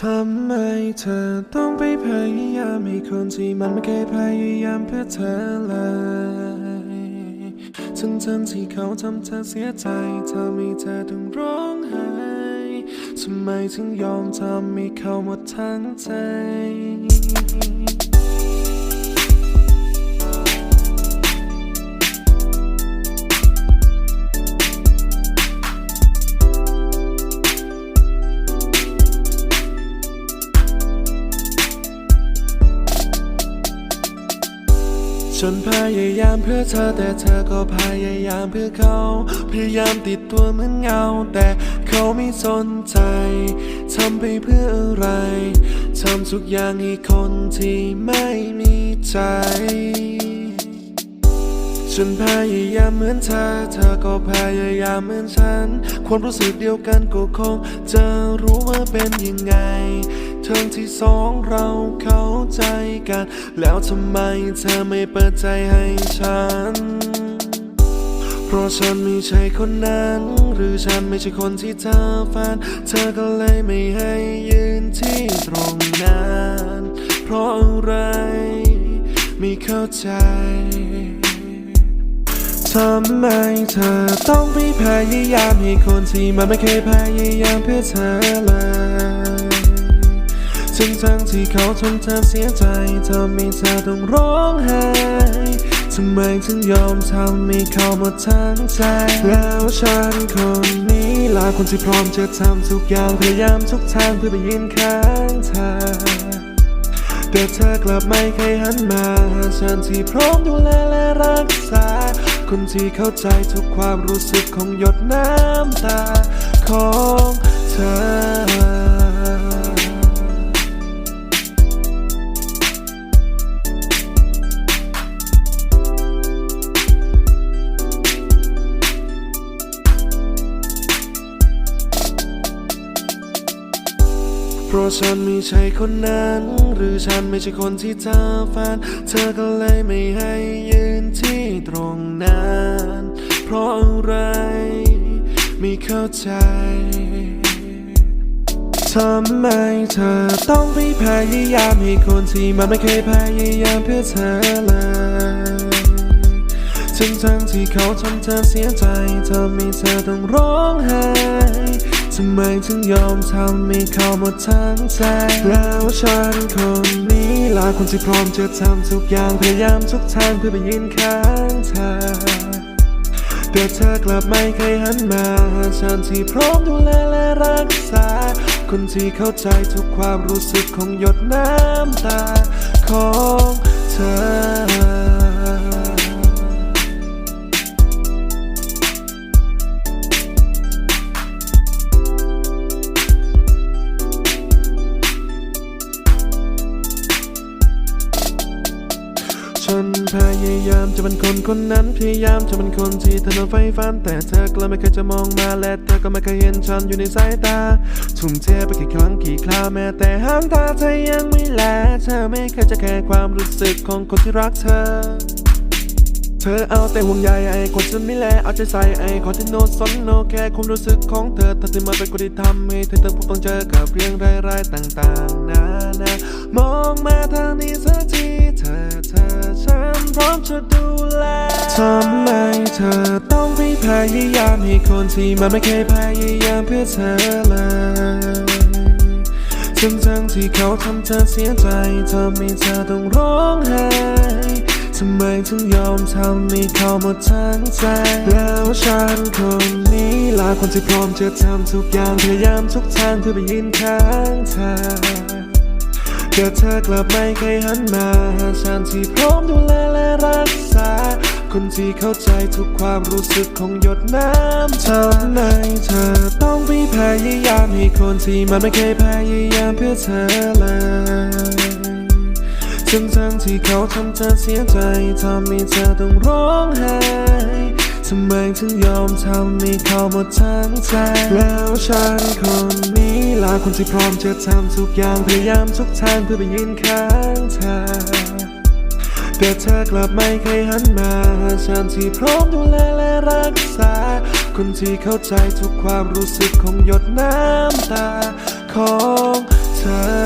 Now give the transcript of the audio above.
ทำไมเธอต้องไปพยายามให้คนที่มันไม่เคยพยายามเพื่อเธอเลยทั้งทั้งที่เขาทำเธอเสียใจทำให้เธอต้องร้องไห้ทำไมถึงยอมทำให้เขาหมดทั้งใจ ฉันพยายามเพื่อเธอแต่เธอก็พยายามเพื่อเขา พยายามติดตัวเหมือนเงา แต่เขาไม่สนใจ ทำไปเพื่ออะไร ทำทุกอย่างให้คนที่ไม่มีใจ ฉันพยายามเหมือนเธอ เธอก็พยายามเหมือนฉัน ความรู้สึกเดียวกันก็คงจะรู้ว่าเป็นยังไง ทั้งที่สองเราเข้าใจกัน แล้วทำไมเธอไม่เปิดใจให้ฉัน เพราะฉันไม่ใช่คนนั้น หรือฉันไม่ใช่คนที่เธอฝัน เธอก็เลยไม่ให้ยืนที่ตรงนั้นเพราะอะไรไม่เข้าใจทำไมเธอต้องไปพยายามให้คนที่มันไม่เคยพยายามเพื่อเธอเลย ทั้งทั้งที่เขาทำเธอเสียใจทำให้เธอต้องร้องไห้ทำไมถึงยอมทำให้เขาหมดทั้งใจ แล้วฉันคนนี้ลาคนที่พร้อมจะทำทุกอย่างพยายามทุกทางเพื่อไปยืนข้างเธอ แต่เธอกลับไม่เคยหันมาหาฉันที่พร้อมดูแลและรักษา คนที่เข้าใจทุกความรู้สึกของหยดน้ำตาของเธอ เพราะฉันไม่ใช่คนนั้น หรือฉันไม่ใช่คนที่เธอฝัน เธอก็เลยไม่ให้ยืนที่ตรงนั้น เพราะอะไรไม่เข้าใจทำไมเธอต้องไปพยายามให้คนที่มันไม่เคยพยายามเพื่อเธอเลย ทั้งทั้งที่เขาทำเธอเสียใจทำให้เธอต้องร้องไห้ทำไมถึงยอมทำให้เขาหมดทั้งใจ แล้วฉันคนนี้ลาคนที่พร้อมจะทำทุกอย่างพยายามทุกทางเพื่อไปยืนข้างเธอ แต่เธอกลับไม่เคยหันมาหาฉันที่พร้อมดูแลและรักษา คนที่เข้าใจทุกความรู้สึกของหยดน้ำตาของเธอ ฉันพยายามจะเป็นคนคนนั้น พยายามจะเป็นคนที่เธอนั้นไฟฝัน แต่เธอก็ไม่เคยจะมองมาและเธอก็ไม่เคยเห็นฉันอยู่ในสายตา ทุ่มเทไปกี่ครั้งกี่คราวแม้แต่หางตาเธอยังไม่แลเธอไม่เคยจะแคร์ความรู้สึกของคนที่รักเธอ เธอเอาแต่ห่วงใยไอ้คนฉันไม่แลเอาใจใส่ไอ้คนที่โนสนโนแค่ความรู้สึกของเธอถ้าเธอมาเป็นคนที่ทำให้เธอต้องต้องเจอกับเรื่องร้ายๆต่างๆนานามองมาทางนี้สักทีเธอเธอ มจะดูแลทำไมเธอต้องไปพยายามให้คนที่มันไม่เคยพยายามเพื่อเธอเลยทั้งทั้งที่เขาทำเธอเสียใจทำให้เธอต้องร้องไห้ทำไมถึงยอมทำให้เขาหมดทั้งใจ แล้วฉันคนนี้ลาคนที่พร้อมจะทำทุกอย่างพยายามทุกทางเพื่อไปยืนข้างเธอแต่เธอกลับไม่เคยหันมาหาฉันที่พร้อมดูแล รักษา คนที่เข้าใจทุกความรู้สึกของหยดน้ำทำไมเธอต้องไปพยายามให้คนที่มันไม่เคยพยายามเพื่อเธอเลยทั้งทั้งที่เขาทำเธอเสียใจทำให้เธอต้องร้องไห้ทำไมถึงยอมทำให้เขาหมดทั้งใจแล้วฉันคนนี้ลาคนที่พร้อมจะทำทุกอย่างพยายามทุกทางเพื่อไปยืนข้างเธอ แต่เธอกลับไม่เคยหันมาหาฉันที่พร้อมดูแลและรักษา คนที่เข้าใจทุกความรู้สึกของหยดน้ำตาของเธอ